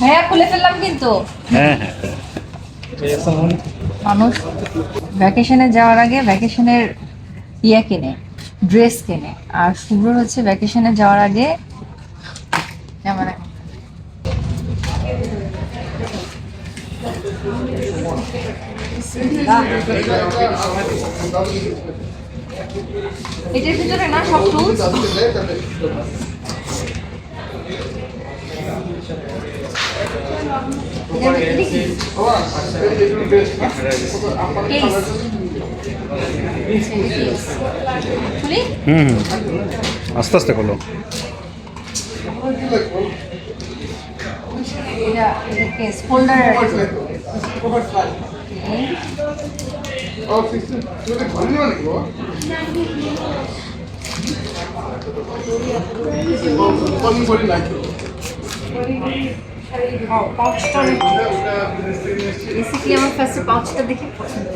হ্যাঁ খুলে ফেললাম কিন্তু। হ্যাঁ হ্যাঁ। মানুষ ভ্যাকেশনে যাওয়ার আগে ভ্যাকেশনের ইয়ে কেনে ড্রেস কেনে। আর শুভ্র হচ্ছে ভ্যাকেশনে যাওয়ার আগে ক্যামেরা এটার ভিতরে না সব টুলস হুম আস্তে আস্তে করল ফোল্ডার বেসিক্যালি আমার ফার্স্টে পাউচটা দেখে পছন্দ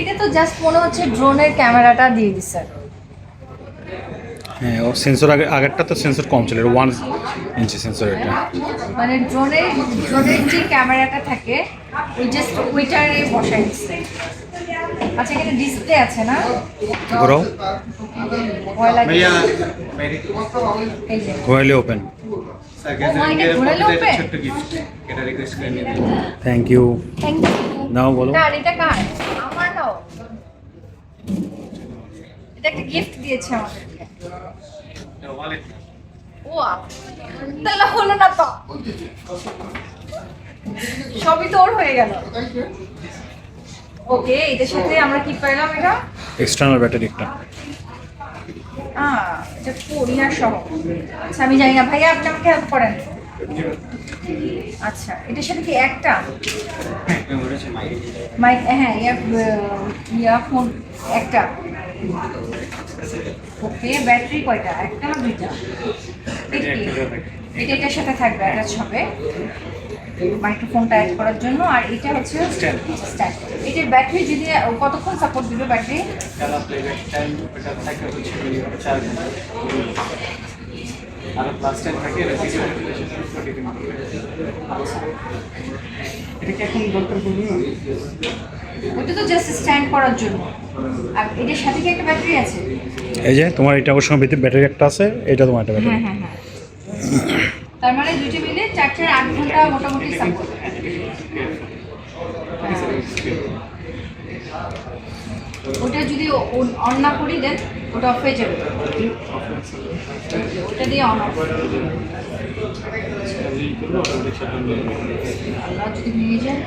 এটা তো জাস্ট মনে হচ্ছে ড্রোনের ক্যামেরাটা দিয়ে দিছে। হ্যাঁ ও সেন্সর আগে আগেরটা তো সেন্সর কম ছিল ওয়ান ইঞ্চি সেন্সর এটা। মানে ড্রোনের ড্রোনের যে ক্যামেরাটা থাকে ওই জাস্ট ওইটারে বসাই দিচ্ছে। আচ্ছা এখানে ডিসপ্লে আছে না? ঘোরাও। ওপেন ঘোরালে নিয়ে থ্যাংক ইউ থ্যাংক ইউ নাও বলো। এটা কার? আমার নাও। এটা একটা গিফট দিয়েছে ও তাহলে হলো না তো। সবই তোর হয়ে গেল। ওকে এটার সাথে আমরা কি পেলাম এটা? এক্সটার্নাল ব্যাটারি একটা। আহ, এটা কোরিয়ার সহ আচ্ছা আমি জানি না ভাইয়া আপনি আমাকে হেল্প করেন। আচ্ছা এটার সাথে কি একটা? মাইক মাইক হ্যাঁ ইয়া ইয়ারফোন একটা। ওকে ব্যাটারি কয়টা? একটা না দুইটা? এটা এটার সাথে থাকবে অ্যাটাচ হবে। মাইক্রোফোনটা অ্যাড করার জন্য আর এটা হচ্ছে. স্ট্যান্ড এটার ব্যাটারি যদি কতক্ষণ সাপোর্ট দিবে ব্যাটারি? আর প্লাস টাইম থাকে এটা কি এখন দরকার পড়বে ওটা তো জাস্ট স্ট্যান্ড করার জন্য। আর এটার সাথে কি একটা ব্যাটারি আছে? এই যে তোমার এটা ওর সঙ্গে ব্যাটারি একটা আছে এটা তোমার একটা ব্যাটারি হ্যাঁ হ্যাঁ তার মানে দুইটা মিলে চার চার আট ঘণ্টা মোটামুটি সাপোর্ট ওটা যদি অন না করি দেন ওটা অফ হয়ে যাবে। ওটা দিয়ে অন অফ আল্লাহ যদি ভেঙে যায়।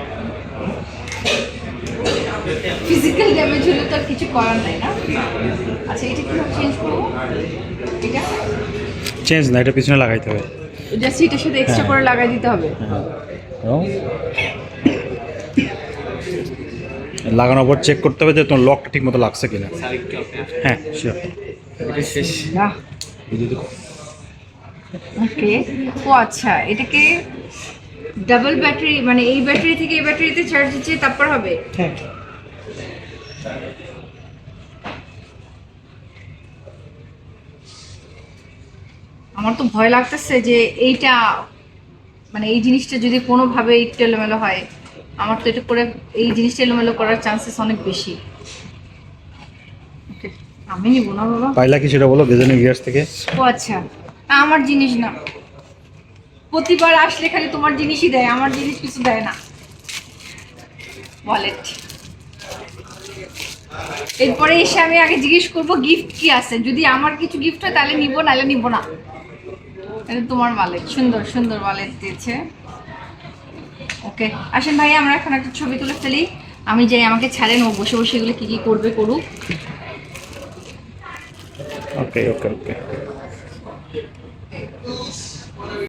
ফিজিক্যাল ড্যামেজ হলে তো আর কিছু করার নাই না? আচ্ছা এটা কি চেঞ্জ করব? এটা? চেঞ্জ না এটা পিছনে লাগাইতে হবে। জাস্ট এটার সাথে এক্সট্রা করে লাগাই দিতে হবে। লাগানোর পর চেক করতে হবে যে তোমার লকটা ঠিক মতো লাগছে কিনা। হ্যাঁ শিওর ওকে ও আচ্ছা এটাকে ডাবল ব্যাটারি মানে এই ব্যাটারি থেকে এই ব্যাটারিতে চার্জ দিচ্ছে তারপর হবে? হ্যাঁ। আমার তো ভয় লাগতেছে যে এইটা মানে এই জিনিসটা যদি কোনোভাবে একটু এলোমেলো হয় আমার তো এটা করে এই জিনিসটা এলোমেলো করার চান্সেস অনেক বেশি। আমি নিব না বাবা। পাইলা কি সেটা বলো বেজনে গিয়ার্স থেকে? ও আচ্ছা আমার জিনিস না। প্রতিবার আসলে খালি তোমার জিনিসই দেয় আমার জিনিস কিছু দেয় না। ওয়ালেট এরপরে এসে আমি আগে জিজ্ঞেস করব গিফট কি আছে? যদি আমার কিছু গিফট হয় তাহলে নিবো নাহলে নিবো না। এটা তোমার মালিক সুন্দর সুন্দর মালের দিয়েছে। ওকে, আসেন ভাই, আমরা এখন একটা ছবি তুলে ফেলি। আমি যাই, আমাকে ছাড়েন, ও বসে বসে এগুলো কি কি করবে করুক। ওকে ওকে ওকে